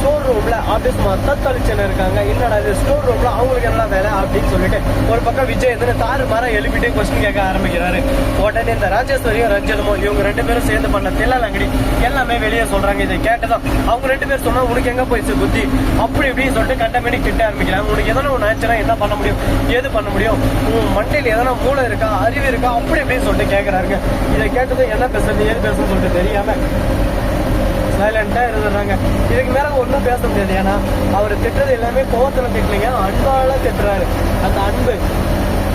Store ரூம்ல office தத்தளிச்சுன்னு இருக்காங்க. என்னடா இது? ஸ்டோர் ரூம்ல அவங்களுக்கு என்ன வேலை அப்படின்னு சொல்லிட்டு ஒரு பக்கம் விஜய் வந்து தாறு மாற எழுப்பிட்டு கொஸ்டின் கேட்க ஆரம்பிக்கிறாரு. உடனே இந்த ராஜேஸ்வரியும் ரஞ்சனமும் இவங்க ரெண்டு பேரும் சேர்ந்து பண்ண தில்லாலங்கடி எல்லாமே வெளியே சொல்றாங்க. இதை கேட்டதும் அவங்க ரெண்டு பேரும் சொன்னா உனக்கு எங்க போயிடுச்சு புத்தி? அப்படி இப்படின்னு சொல்லிட்டு கண்டமேனி கிட்ட ஆரம்பிக்கிறாங்க. உனக்கு எதனா ஒன்று ஆச்சுன்னா என்ன பண்ண முடியும்? ஏது பண்ண முடியும்? உன் மண்டையில் எதனா மூளை இருக்கா? அறிவு இருக்கா? அப்படி இப்படின்னு சொல்லிட்டு கேட்கறாருங்க இதை கேட்டதும் என்ன பேசுறது? ஏது பேசுன்னு சொல்லிட்டு தெரியாம சைலண்டா இருந்துடுறாங்க. இதுக்கு மேல ஒன்றும் பேச முடியாது. ஏன்னா அவர் திட்டுறது எல்லாமே கோவத்துல திட்டலைங்க அன்பால திட்டுறாரு. அந்த அன்பு.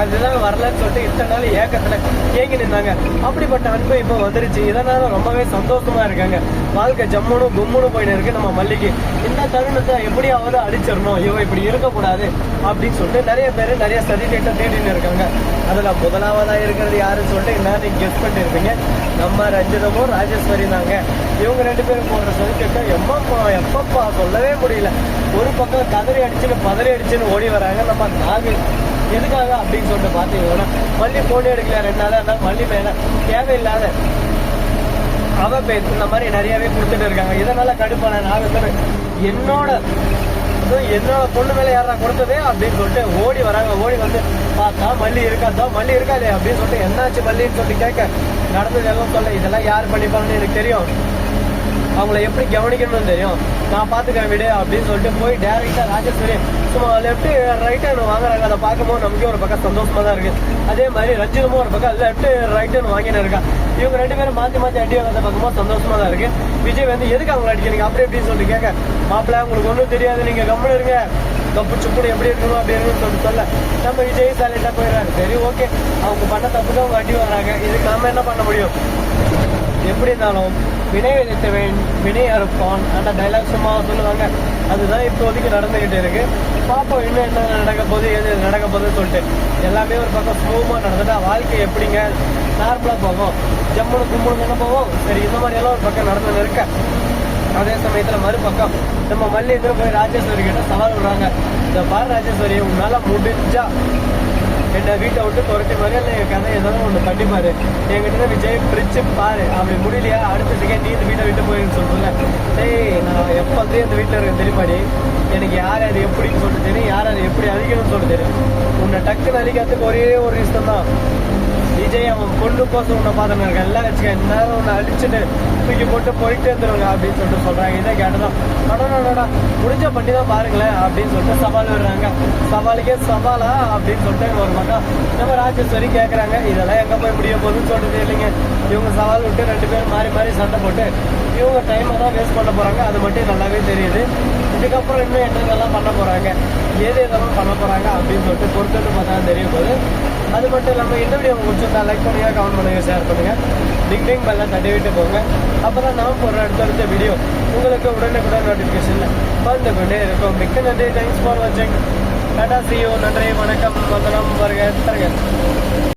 அதுதான் வரலன்னு சொல்லிட்டு இத்தனை நாள் ஏக்கத்துல ஏங்கி நின்னாங்க. அப்படிப்பட்ட அன்பு இப்போ வந்துருச்சு. இதனால ரொம்பவே சந்தோஷமா இருக்காங்க. வாழ்க்கை ஜம்முனும் கும்முனும் போயின்னு இருக்கு நம்ம மல்லிக்கு இந்த தருணத்தை எப்படியாவது அடிச்சிடணும். இவன் இப்படி இருக்கக்கூடாது அப்படின்னு சொல்லிட்டு நிறைய பேர் நிறைய சர்டிஃபிகேட்டை தேடின்னு இருக்காங்க. அதுல முதலாவதா இருக்கிறது யாருன்னு சொல்லிட்டு என்ன கெஸ்ட் கெஸ் பண்ணிருப்பீங்க நம்ம ரஞ்சிதமும் ராஜேஸ்வரி தாங்க. இவங்க ரெண்டு பேரும் போடுற சர்டிஃபிகேட்டை எம்மப்பா எப்பப்பா சொல்லவே முடியல. ஒரு பக்கம் கதறி அடிச்சுன்னு பதறி அடிச்சுன்னு ஓடி வராங்க நம்ம நாகு. எதுக்காக அப்படின்னு சொல்லிட்டு பார்த்தீங்கன்னா மல்லி போன் எடுக்கல ரெண்டு நாளாக இருந்தால் மல்லி மேல தேவையில்லாத அவ பேர் இந்த மாதிரி நிறையவே கொடுத்துட்டு இருக்காங்க. இதனால கடுப்பான நான் வந்து என்னோட என்னோட பொண்ணு மேலே யாரா கொடுத்ததே அப்படின்னு சொல்லிட்டு ஓடி வராங்க. ஓடி வந்து பார்த்தா மல்லி இருக்காதா மல்லி இருக்காதே அப்படின்னு சொல்லிட்டு என்னாச்சு மல்லின்னு சொல்லிட்டு கேட்க நடந்தது எல்லாம் சொல்ல இதெல்லாம் யார் பண்ணிப்பாங்கன்னு எனக்கு தெரியும். அவங்கள எப்படி கவனிக்கணும்னு தெரியும். நான் பார்த்துக்கேன் விடு அப்படின்னு சொல்லிட்டு போய் டேரெக்டாக ராஜேஸ்வரி சும்மா லெஃப்ட் ரைட் ஹேண்ட் வாங்குறாங்க. அதை பார்க்கும்போது நமக்கே ஒரு பக்கம் சந்தோஷமா தான் இருக்கு. அதே மாதிரி ரஞ்சிதமும் ஒரு பக்கம் லெஃப்ட் ரைட் ஹேண்ட் வாங்கின்னு இருக்கா. இவங்க ரெண்டு பேரும் மாற்றி மாற்றி அடி வாங்கிறத பார்க்கும்போது சந்தோஷமா தான் இருக்கு. விஜய் வந்து எதுக்கு அவங்கள அடிக்கிறீங்க அப்படி இப்படின்னு சொல்லிட்டு கேட்க மாப்பிள்ள உங்களுக்கு ஒன்றும் தெரியாது. நீங்க கம்முன்னு இருங்க. தப்பு சுப்புனு எப்படி இருக்கணும் அப்படி சொல்லிட்டு சொல்ல. நம்ம விஜய் சைலண்டா போயிடுறாரு. சரி ஓகே அவங்க பண்ண தப்புக்கு அவங்க அடி வர்றாங்க இதுக்கு நாம என்ன பண்ண முடியும்? எப்படி இருந்தாலும் வினை விதைத்தவன் வினை அறுப்பான் அந்த டைலாக் சும்மா சொல்லுவாங்க. அதுதான் இப்போதைக்கு நடந்துகிட்டு இருக்கு. பாப்போம் இன்னும் என்ன நடக்க போகுது எது நடக்க போகுதுன்னு சொல்லிட்டு. எல்லாமே ஒரு பக்கம் ஸ்மூமா நடந்துட்டா வாழ்க்கை எப்படிங்க? நார்மலா போகும். ஜம்முனு கும்முனு தானே போவோம் சரி இந்த மாதிரி எல்லாம் ஒரு பக்கம் நடந்து இருக்க. அதே சமயத்துல மறுபக்கம் நம்ம மல்லி போய் ராஜேஸ்வரி கிட்ட சவால் விடுறாங்க. இந்த பார் ராஜேஸ்வரி உன்னால முடிஞ்சா என்ன வீட்டை விட்டு துரட்டி மாதிரி இல்லை என் கதை ஏதாவது ஒன்று பண்ணிப்பாரு என்கிட்ட விஜய் பிரிச்சு பாரு. அப்படி முடியலையா? அடுத்த செகண்ட் நீ இந்த வீட்டை விட்டு போயிருன்னு சொல்றல ஏய் நான் எப்போ வந்து இந்த வீட்டில் இருக்க தெரியுமாடி? எனக்கு யார் யார் எப்படின்னு சொல்லிட்டு தெரியும் யார் யார் எப்படி அழிக்கணும்னு சொல்லிட்டு தெரியும் உன்னை டக்குன்னு அழிக்கிறதுக்கு ஒரே ஒரு ரீசன் தான். விஜய் அவன் பொண்ணு கோசம் உன்னை பார்த்துன்னு இருக்க எல்லாம் வச்சுக்க நேரம் உன்னை அடிச்சுட்டு தூக்கி போட்டு போயிட்டு இருந்துருவாங்க அப்படின்னு சொல்லிட்டு சொல்கிறாங்க இதை கேட்டதான் அடடா முடிஞ்ச பண்ணி தான் பாருங்களேன் அப்படின்னு சொல்லிட்டு சவால் விடுறாங்க. சவாலுக்கே சவாலா அப்படின்னு சொல்லிட்டு ஒரு பக்கம் நம்ம ராஜேஸ்வரி கேட்குறாங்க இதெல்லாம் எங்கே போய் முடிய போகுதுன்னு சொல்லிட்டு இல்லைங்க. இவங்க சவால் விட்டு ரெண்டு பேரும் மாறி மாறி சண்டை போட்டு இவங்க டைமை தான் வேஸ்ட் பண்ண போகிறாங்க அது மட்டும் நல்லாவே தெரியுது. இதுக்கப்புறம் இன்னும் என்னென்னலாம் பண்ண போறாங்க ஏது எதெல்லாம் பண்ண போறாங்க அப்படின்னு சொல்லிட்டு பொறுத்துட்டு பார்த்தா தெரிய போகுது. அது மட்டும் இல்லாமல் இந்த வீடியோ உங்களுக்கு பிடிச்சிருந்தா லைக் பண்ணுங்க கமெண்ட் பண்ணுங்க ஷேர் பண்ணுங்க. டிக்டிங் பெல்லாம் தட்டி விட்டு போங்க. அப்பதான் நான் போடுற அடுத்தடுத்த வீடியோ உங்களுக்கு உடனுக்குடன் நோட்டிஃபிகேஷன்ல வந்து கொண்டே இருக்கும். மிக்க நன்றி. தேங்க்ஸ் ஃபார் வாட்சிங் டாடா சியோ நன்றி. வணக்கம். வந்தனம் வருக. தருங்க